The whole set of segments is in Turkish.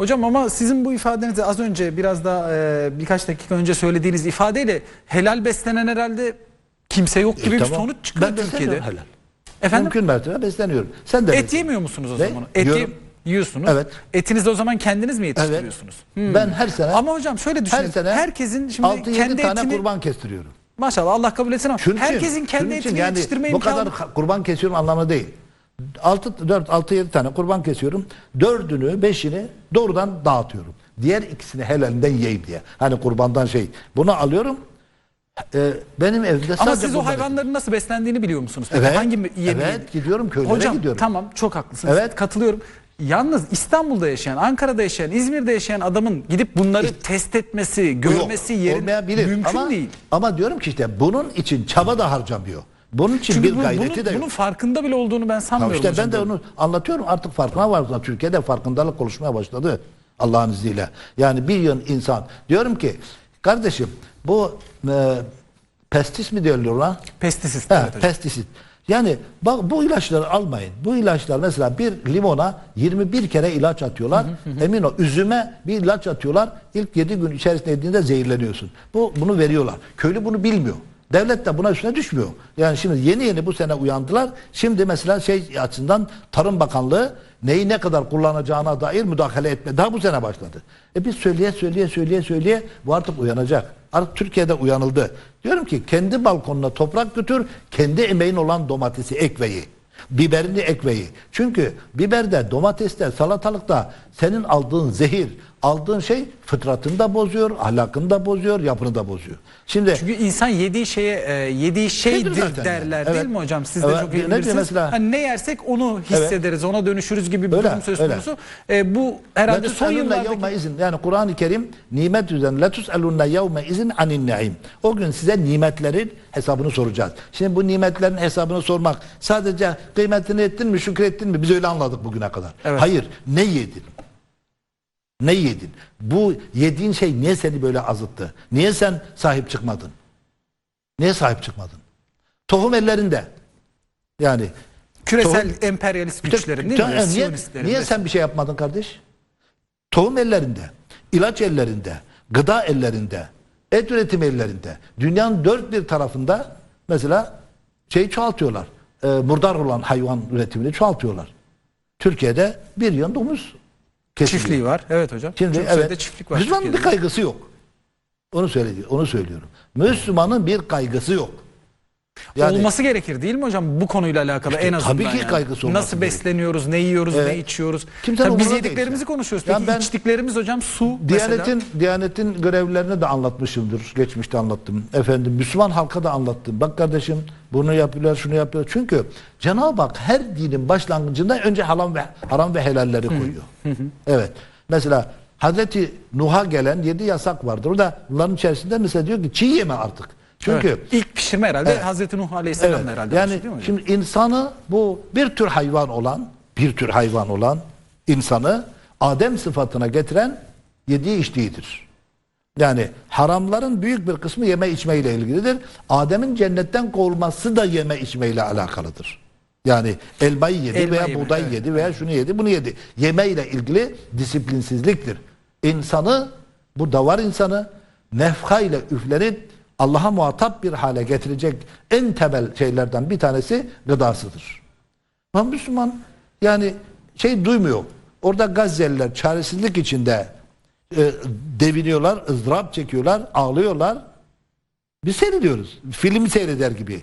Hocam ama sizin bu ifadenizi az önce biraz daha e, birkaç dakika önce söylediğiniz ifadeyle helal beslenen herhalde kimse yok gibi E, bir tamam. sonuç çıkıyor Ben Türkiye'de. helal. Efendim Mümkün mertebe besleniyorum. Sen de et beslen. yemiyor musunuz o Ne? zaman? Et Yiyorum. yiyorsunuz. Evet. Etinizi o zaman kendiniz mi Evet. yetiştiriyorsunuz? Hmm. Ben her sene Ama hocam şöyle düşünün. her sene herkesin şimdi 6-7 kendi tane etini kurban kestiriyorum. maşallah Allah kabul etsin ama Şunun herkesin kendi etini yani yetiştirme bu imkanı kadar ha- kurban kesiyorum anlamı değil. 6 4 6 7 tane kurban kesiyorum. Dördünü, beşini doğrudan dağıtıyorum. Diğer ikisini helalinden yiyeyim diye. Hani kurbandan şey. Bunu alıyorum. Ee, benim evimde sadece Ama siz o hayvanların nasıl beslendiğini biliyor musunuz? Peki Evet, hangi yemeği? evet, gidiyorum, köylere Hocam, gidiyorum. tamam çok haklısınız. Evet. Katılıyorum. Yalnız İstanbul'da yaşayan, Ankara'da yaşayan, İzmir'de yaşayan adamın gidip bunları İşte- test etmesi, görmesi Yok, yerin mümkün ama, değil. Ama diyorum ki işte bunun için çaba da harcamıyor. Bunun için Çünkü bir gayreti bunun, de yok. bunun farkında bile olduğunu ben Tamam sanmıyorum. işte hocam. ben de onu anlatıyorum artık farkına var. Türkiye'de farkındalık oluşmaya başladı Allah'ın izniyle. Yani bir yön insan. Diyorum ki kardeşim bu e, pestis mi diyorlar ona? Pestisit. Ha, evet pestisit. Yani bak bu ilaçları almayın. Bu ilaçlar mesela bir limona 21 kere ilaç atıyorlar. Emin ol üzüme bir ilaç atıyorlar. İlk 7 gün içerisinde yediğinde zehirleniyorsun. Bu bunu veriyorlar. Köylü bunu bilmiyor. Devlet de buna üstüne düşmüyor. Yani şimdi yeni yeni bu sene uyandılar. Şimdi mesela şey açısından Tarım Bakanlığı neyi ne kadar kullanacağına dair müdahale etme. Daha bu sene başladı. E biz söyleye söyleye söyleye söyleye bu artık uyanacak. Artık Türkiye'de uyanıldı. Diyorum ki kendi balkonuna toprak götür, kendi emeğin olan domatesi ekveyi. Biberini ekveyi. Çünkü biberde, domateste, salatalıkta senin aldığın zehir, aldığın şey fıtratını da bozuyor, ahlakını da bozuyor, yapını da bozuyor. Şimdi Çünkü insan yediği şeye e, yediği şeydir zaten derler yani. değil Evet. mi hocam? Siz de Evet. çok iyi bilirsiniz. mesela? Hani ne yersek onu hissederiz, ona dönüşürüz gibi bir Öyle, durum söz konusu. E, bu herhalde Letus son yıllardaki izin. Yani Kur'an-ı Kerim nimet üzerine letus elunne yevme izin anin naim. O gün size nimetlerin hesabını soracağız. Şimdi bu nimetlerin hesabını sormak sadece kıymetini ettin mi şükrettin mi biz öyle anladık bugüne kadar. Evet. Hayır ne yedin? Ne yedin? Bu yediğin şey niye seni böyle azıttı? Niye sen sahip çıkmadın? Niye sahip çıkmadın? Tohum ellerinde. Yani küresel Tohum- emperyalist güçlerin değil mi? Niye, niye sen bir şey yapmadın kardeş? Tohum ellerinde, ilaç ellerinde, gıda ellerinde, et üretimi ellerinde. Dünyanın dört bir tarafında mesela şey çoğaltıyorlar. E, murdar olan hayvan üretimini çoğaltıyorlar. Türkiye'de bir yıl domuz kesiliyor. çiftliği var. Evet hocam. Şimdi Çok evet. çiftlik var. Müslümanın bir kaygısı yok. Onu söyledi, onu söylüyorum. Müslümanın bir kaygısı yok. Yani olması gerekir değil mi hocam bu konuyla alakalı İşte en azından tabii ki yani. kaygısı olması Nasıl gerekir. besleniyoruz, ne yiyoruz, Evet. ne içiyoruz. Kimsenin biz yediklerimizi konuşuyoruz. Peki ben- içtiklerimiz hocam su mesela. Diyanetin Diyanetin görevlilerine de anlatmışımdır. Geçmişte anlattım. Efendim Müslüman halka da anlattım. Bak kardeşim bunu yapıyorlar, şunu yapıyorlar. Çünkü Cenab-ı Hak her dinin başlangıcında önce haram ve haram ve helalleri koyuyor. Evet. Mesela Hazreti Nuh'a gelen yedi yasak vardır. O da bunların içerisinde mesela diyor ki çiğ yeme artık. Çünkü Evet. ilk pişirme herhalde Evet. Hazreti Nuh Aleyhisselam Evet. herhalde. Yani değil mi şimdi insanı bu bir tür hayvan olan, bir tür hayvan olan insanı Adem sıfatına getiren yediği içtiğidir. Yani haramların büyük bir kısmı yeme içme ile ilgilidir. Adem'in cennetten kovulması da yeme içme ile alakalıdır. Yani elmayı yedi Elma veya yeme, buğday evet. yedi veya şunu yedi bunu yedi. Yeme ile ilgili disiplinsizliktir. İnsanı bu davar insanı nefha ile üflenip Allah'a muhatap bir hale getirecek en temel şeylerden bir tanesi gıdasıdır. Ama Müslüman yani şey duymuyor. Orada Gazze'liler çaresizlik içinde e, deviniyorlar, ızdırap çekiyorlar, ağlıyorlar. Biz seyrediyoruz. Film seyreder gibi.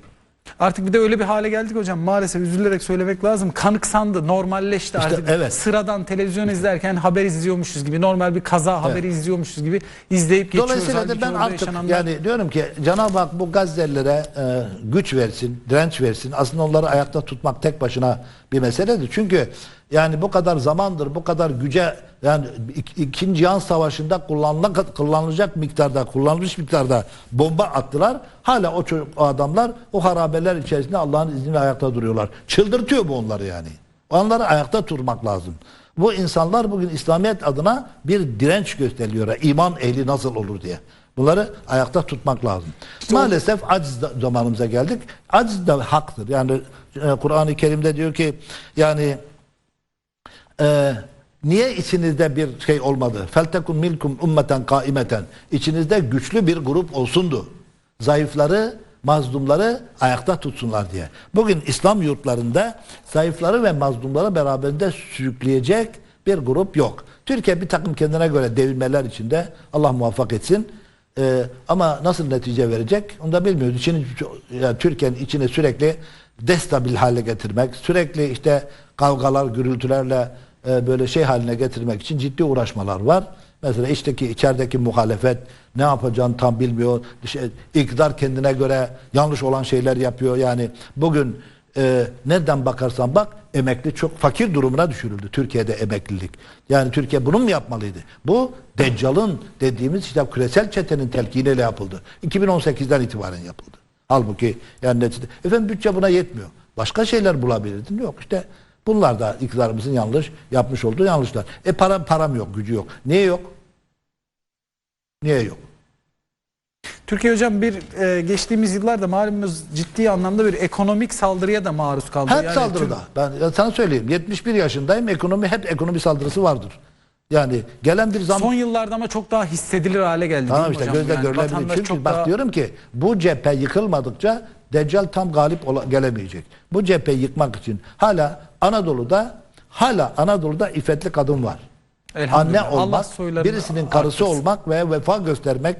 Artık bir de öyle bir hale geldik hocam. Maalesef üzülerek söylemek lazım. Kanıksandı, normalleşti İşte artık. evet. Sıradan televizyon izlerken haber izliyormuşuz gibi, normal bir kaza haberi izliyormuşuz gibi izleyip geçiyoruz. Dolayısıyla da ben artık yaşananlar- yani diyorum ki Cenab-ı Hak bu Gazze'lilere e, güç versin, direnç versin. Aslında onları ayakta tutmak tek başına bir meseledir. Çünkü yani bu kadar zamandır bu kadar güce yani ik- ikinci Cihan Savaşı'nda kullanılacak miktarda kullanılmış miktarda bomba attılar. Hala o, çocuk, o adamlar o harabeler içerisinde Allah'ın izniyle ayakta duruyorlar. Çıldırtıyor bu onları yani. Onları ayakta tutmak lazım. Bu insanlar bugün İslamiyet adına bir direnç gösteriyorlar. İman ehli nasıl olur diye. Bunları ayakta tutmak lazım. Maalesef aciz da- zamanımıza geldik. Aciz da haktır. Yani e, Kur'an-ı Kerim'de diyor ki yani e, Niye içinizde bir şey olmadı? Feltekun milkum ummeten kaimeten. İçinizde güçlü bir grup olsundu. Zayıfları, mazlumları ayakta tutsunlar diye. Bugün İslam yurtlarında zayıfları ve mazlumları beraberinde sürükleyecek bir grup yok. Türkiye bir takım kendine göre devirmeler içinde Allah muvaffak etsin. Ee, ama nasıl netice verecek onu da bilmiyoruz. İçini, yani Türkiye'nin içini sürekli destabil hale getirmek, sürekli işte kavgalar, gürültülerle e, böyle şey haline getirmek için ciddi uğraşmalar var. Mesela içteki içerideki muhalefet ne yapacağını tam bilmiyor. Şey, iktidar kendine göre yanlış olan şeyler yapıyor. Yani bugün e, nereden bakarsan bak emekli çok fakir durumuna düşürüldü Türkiye'de emeklilik. Yani Türkiye bunu mu yapmalıydı? Bu Deccal'ın dediğimiz işte küresel çetenin telkiniyle yapıldı. 2018'den itibaren yapıldı. Halbuki yani neticede efendim bütçe buna yetmiyor. Başka şeyler bulabilirdin. Yok işte bunlar da iktidarımızın yanlış yapmış olduğu yanlışlar. E para param yok, gücü yok. Niye yok? Niye yok? Türkiye hocam bir e, geçtiğimiz yıllarda malumunuz ciddi anlamda bir ekonomik saldırıya da maruz kaldı. Hep Yani saldırıda. Ben ya sana söyleyeyim. 71 yaşındayım. Ekonomi hep ekonomi saldırısı vardır. Yani gelen bir zam Son yıllarda ama çok daha hissedilir hale geldi. Tamam işte gözle Yani görülebilir. vatandaş Çünkü çok bak daha- diyorum ki bu cephe yıkılmadıkça Deccal tam galip gelemeyecek. Bu cepheyi yıkmak için hala Anadolu'da hala Anadolu'da iffetli kadın var. Anne olmak, birisinin karısı arttırsın. olmak ve vefa göstermek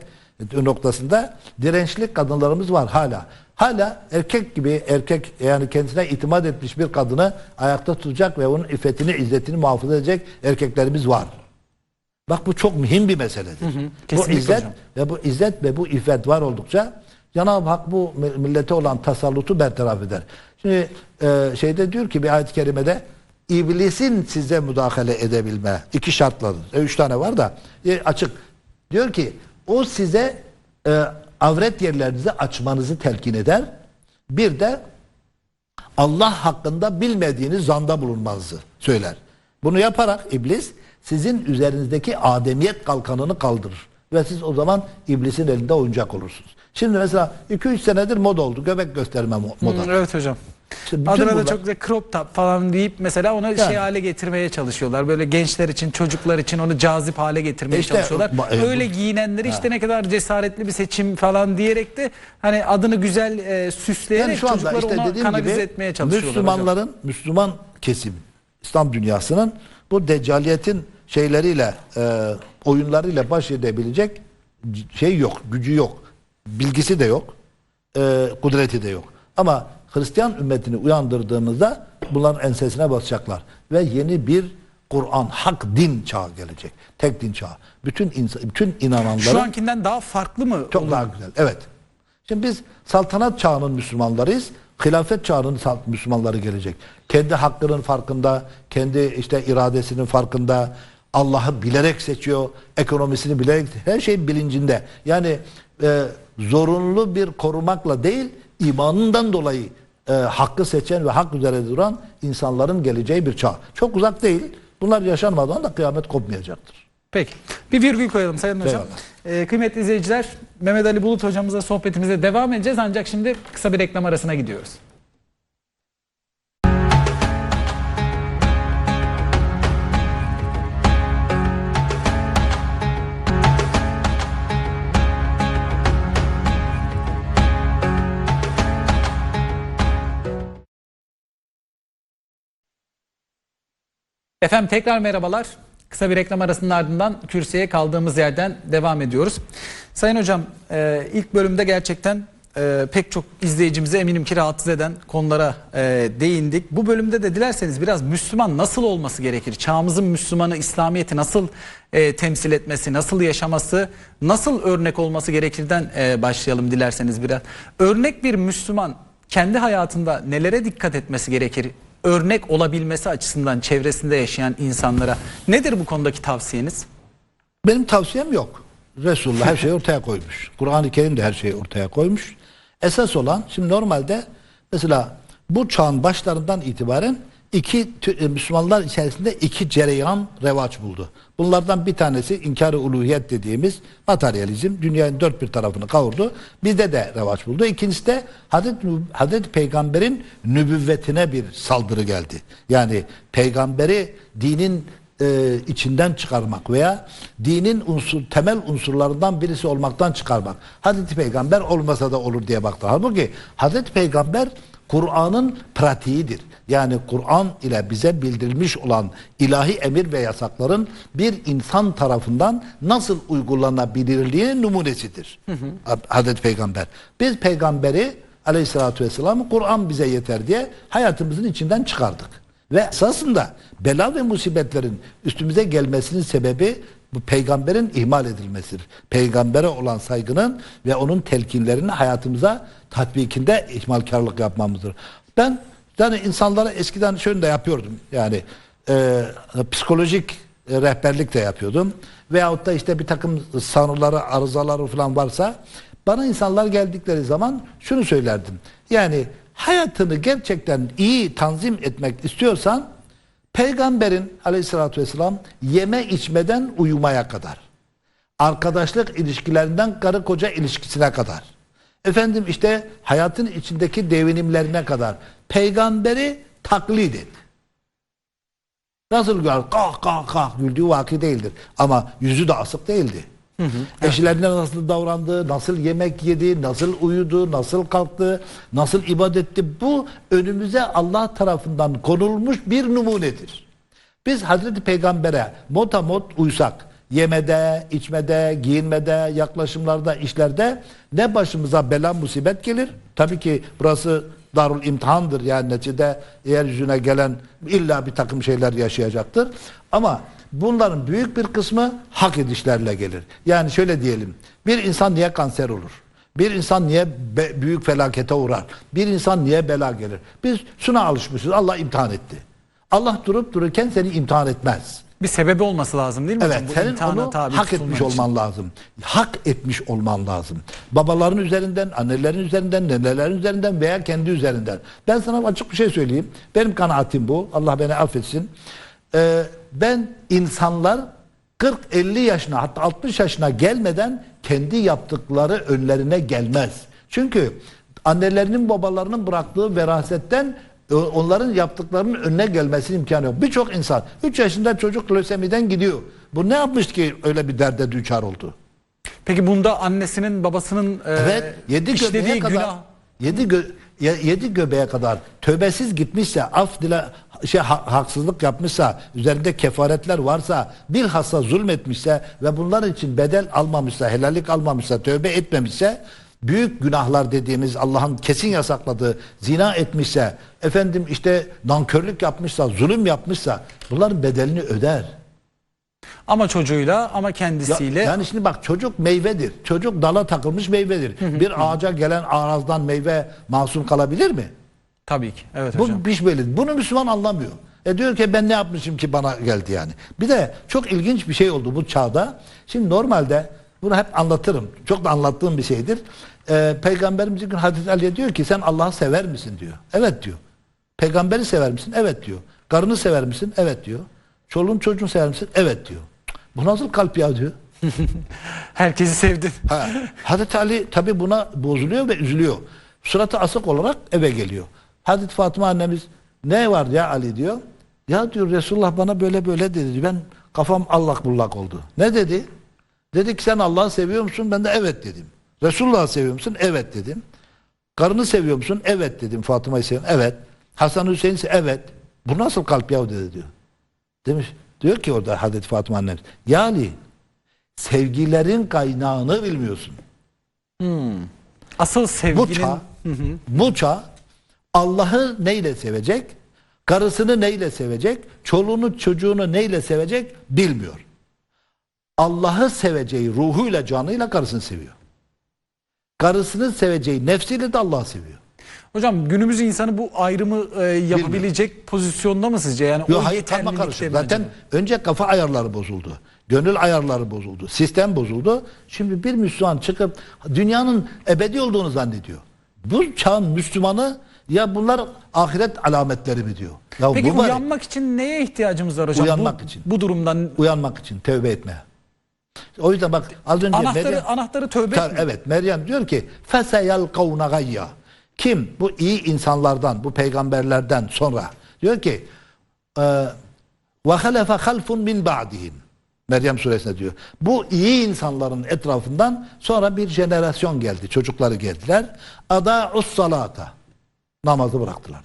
noktasında dirençli kadınlarımız var hala. Hala erkek gibi erkek yani kendisine itimat etmiş bir kadını ayakta tutacak ve onun iffetini, izzetini muhafaza edecek erkeklerimiz var. Bak bu çok mühim bir meseledir. bu kesinlikle izzet hocam. ve bu izzet ve bu iffet var oldukça Cenab-ı Hak bu mi- millete olan tasallutu bertaraf eder. Şimdi e, şeyde diyor ki bir ayet-i kerimede iblisin size müdahale edebilme iki şartladır. E, üç tane var da e, açık. Diyor ki o size e, avret yerlerinizi açmanızı telkin eder. Bir de Allah hakkında bilmediğiniz zanda bulunmanızı söyler. Bunu yaparak iblis sizin üzerinizdeki ademiyet kalkanını kaldırır. Ve siz o zaman iblisin elinde oyuncak olursunuz. Şimdi mesela 2-3 senedir moda oldu. Göbek gösterme mo- moda. Hı, evet hocam. İşte bütün Adına da bunlar- çok güzel crop top falan deyip mesela onu şey hale getirmeye çalışıyorlar. Böyle gençler için, çocuklar için onu cazip hale getirmeye İşte, çalışıyorlar. ba- e, Öyle giyinenleri işte ne kadar cesaretli bir seçim falan diyerek de hani adını güzel e, süsleyerek Yani şu anda çocukları işte ona dediğim kanalize gibi etmeye çalışıyorlar hocam. Müslümanların, Müslüman kesim, İslam dünyasının bu deccaliyetin şeyleriyle, e, oyunlarıyla baş edebilecek c- şey yok, gücü yok, bilgisi de yok, e, kudreti de yok. Ama Hristiyan ümmetini uyandırdığımızda bunların ensesine basacaklar ve yeni bir Kur'an, hak din çağı gelecek. Tek din çağı. Bütün insan, bütün inananların Şu ankinden daha farklı mı? çok olur? daha güzel. Evet. Şimdi biz saltanat çağının Müslümanlarıyız. Hilafet çağının Müslümanları gelecek. Kendi hakkının farkında, kendi işte iradesinin farkında, Allah'ı bilerek seçiyor, ekonomisini bilerek, her şeyin bilincinde. Yani e, zorunlu bir korumakla değil, imanından dolayı e, hakkı seçen ve hak üzere duran insanların geleceği bir çağ. Çok uzak değil. Bunlar yaşanmadan da kıyamet kopmayacaktır. Peki. Bir virgül koyalım Sayın Hocam. Ee, kıymetli izleyiciler, Mehmet Ali Bulut hocamızla sohbetimize devam edeceğiz. Ancak şimdi kısa bir reklam arasına gidiyoruz. Efendim tekrar merhabalar. Kısa bir reklam arasının ardından kürsüye kaldığımız yerden devam ediyoruz. Sayın hocam e, ilk bölümde gerçekten e, pek çok izleyicimize eminim ki rahatsız eden konulara e, değindik. Bu bölümde de dilerseniz biraz Müslüman nasıl olması gerekir? Çağımızın Müslümanı İslamiyet'i nasıl temsil etmesi, nasıl yaşaması, nasıl örnek olması gerekirden başlayalım dilerseniz biraz. Örnek bir Müslüman kendi hayatında nelere dikkat etmesi gerekir? Örnek olabilmesi açısından çevresinde yaşayan insanlara nedir bu konudaki tavsiyeniz? Benim tavsiyem yok. Resulullah her şeyi ortaya koymuş. Kur'an-ı Kerim de her şeyi ortaya koymuş. Esas olan şimdi normalde mesela bu çağın başlarından itibaren iki e, Müslümanlar içerisinde iki cereyan revaç buldu. Bunlardan bir tanesi inkar-ı uluhiyet dediğimiz materyalizm dünyanın dört bir tarafını kavurdu. Bizde de revaç buldu. İkincisi de Hazreti, Hazreti Peygamber'in nübüvvetine bir saldırı geldi. Yani peygamberi dinin e, içinden çıkarmak veya dinin unsur temel unsurlarından birisi olmaktan çıkarmak. Hazreti Peygamber olmasa da olur diye baktı. Halbuki Hazreti Peygamber Kur'an'ın pratiğidir. Yani Kur'an ile bize bildirilmiş olan ilahi emir ve yasakların bir insan tarafından nasıl uygulanabilirliğinin numunesidir. Hazreti Peygamber. Biz peygamberi aleyhissalatü vesselam Kur'an bize yeter diye hayatımızın içinden çıkardık. Ve esasında bela ve musibetlerin üstümüze gelmesinin sebebi bu peygamberin ihmal edilmesidir. Peygambere olan saygının ve onun telkinlerini hayatımıza tatbikinde ihmalkarlık yapmamızdır. Ben yani insanlara eskiden şöyle de yapıyordum. Yani e, psikolojik rehberlik de yapıyordum. Veyahut da işte bir takım sanrıları, arızaları falan varsa bana insanlar geldikleri zaman şunu söylerdim. Yani hayatını gerçekten iyi tanzim etmek istiyorsan peygamberin aleyhissalatü vesselam yeme içmeden uyumaya kadar arkadaşlık ilişkilerinden karı koca ilişkisine kadar efendim işte hayatın içindeki devinimlerine kadar peygamberi taklit et. Nasıl güler? Kah kah kah güldüğü vaki değildir. Ama yüzü de asık değildi. Eşlerine nasıl davrandı, nasıl yemek yedi, nasıl uyudu, nasıl kalktı, nasıl ibadetti. Bu önümüze Allah tarafından konulmuş bir numunedir. Biz Hazreti Peygamber'e motamot uysak, yemede, içmede, giyinmede, yaklaşımlarda, işlerde ne başımıza bela musibet gelir. Tabii ki burası darul imtihandır yani neticede yeryüzüne gelen illa bir takım şeyler yaşayacaktır. Ama bunların büyük bir kısmı hak edişlerle gelir. Yani şöyle diyelim bir insan niye kanser olur? Bir insan niye be- büyük felakete uğrar? Bir insan niye bela gelir? Biz şuna alışmışız. Allah imtihan etti. Allah durup dururken seni imtihan etmez. Bir sebebi olması lazım değil mi Evet? Bu senin onu tabi hak etmiş için. olman lazım. Hak etmiş olman lazım. Babaların üzerinden, annelerin üzerinden, nenelerin üzerinden veya kendi üzerinden. Ben sana açık bir şey söyleyeyim. Benim kanaatim bu. Allah beni affetsin. Ee, ben insanlar 40-50 yaşına hatta 60 yaşına gelmeden kendi yaptıkları önlerine gelmez. Çünkü annelerinin babalarının bıraktığı verasetten e, onların yaptıklarının önüne gelmesinin imkanı yok. Birçok insan 3 yaşında çocuk lösemiden gidiyor. Bu ne yapmış ki öyle bir derde düçar oldu? Peki bunda annesinin babasının e, Evet, yedi işlediği kadar günah yedi gö- yedi göbeğe kadar tövbesiz gitmişse, af dile şey ha- haksızlık yapmışsa, üzerinde kefaretler varsa, bilhassa zulmetmişse ve bunlar için bedel almamışsa, helallik almamışsa, tövbe etmemişse büyük günahlar dediğimiz Allah'ın kesin yasakladığı zina etmişse, efendim işte nankörlük yapmışsa, zulüm yapmışsa bunların bedelini öder. Ama çocuğuyla ama Ya- kendisiyle yani şimdi bak çocuk meyvedir. Çocuk dala takılmış meyvedir. bir ağaca gelen arazdan meyve masum kalabilir mi? tabii ki. Evet hocam. Bu böyle. Bunu Müslüman anlamıyor. E diyor ki ben ne yapmışım ki bana geldi yani. Bir de çok ilginç bir şey oldu bu çağda. Şimdi normalde bunu hep anlatırım. Çok da anlattığım bir şeydir. Ee, Peygamberimiz gün Hazreti Ali'ye diyor ki sen Allah'ı sever misin diyor. Evet diyor. Peygamberi sever misin? Evet diyor. Karını sever misin? Evet diyor. Çoluğun çocuğunu sever misin? Evet diyor. Bu nasıl kalp ya diyor. Herkesi sevdin. Ha. Hazreti Ali tabi buna bozuluyor ve üzülüyor. Suratı asık olarak eve geliyor. Hazreti Fatıma annemiz ne var ya Ali diyor. Ya diyor Resulullah bana böyle böyle dedi. Ben kafam allak bullak oldu. Ne dedi? Dedi ki sen Allah'ı seviyor musun? Ben de evet dedim. Resulullah'ı seviyor musun? Evet dedim. Karını seviyor musun? Evet dedim. Fatıma'yı seviyorum. Evet. Hasan Hüseyin'i se- evet. Bu nasıl kalp yahu dedi diyor. Demiş. Diyor ki orada Hazreti Fatıma annemiz. Ya Ali sevgilerin kaynağını bilmiyorsun. Asıl Bu sevginin çağ, bu çağ Allah'ı neyle sevecek? Karısını neyle sevecek? Çoluğunu çocuğunu neyle sevecek? Bilmiyor. Allah'ı seveceği ruhuyla canıyla karısını seviyor. Karısını seveceği nefsiyle de Allah'ı seviyor. Hocam günümüz insanı bu ayrımı e, yapabilecek pozisyonda mı sizce? Yani Yok o hayır yeterlilikte karışık. mi Zaten acaba? önce kafa ayarları bozuldu. Gönül ayarları bozuldu. Sistem bozuldu. Şimdi bir Müslüman çıkıp dünyanın ebedi olduğunu zannediyor. Bu çağın Müslümanı ya bunlar ahiret alametleri mi diyor. Ya Peki bu var ya, uyanmak için neye ihtiyacımız var hocam? Uyanmak bu, için. Bu durumdan uyanmak için tevbe etme. O yüzden bak az önce anahtarı Meryem, anahtarı tövbe Tar- mi? evet Meryem diyor ki kavna gayya. Kim bu iyi insanlardan, bu peygamberlerden sonra diyor ki halefe halfun min ba'dihim. Meryem suresinde diyor. Bu iyi insanların etrafından sonra bir jenerasyon geldi. Çocukları geldiler. Ada'us salata. Namazı bıraktılar.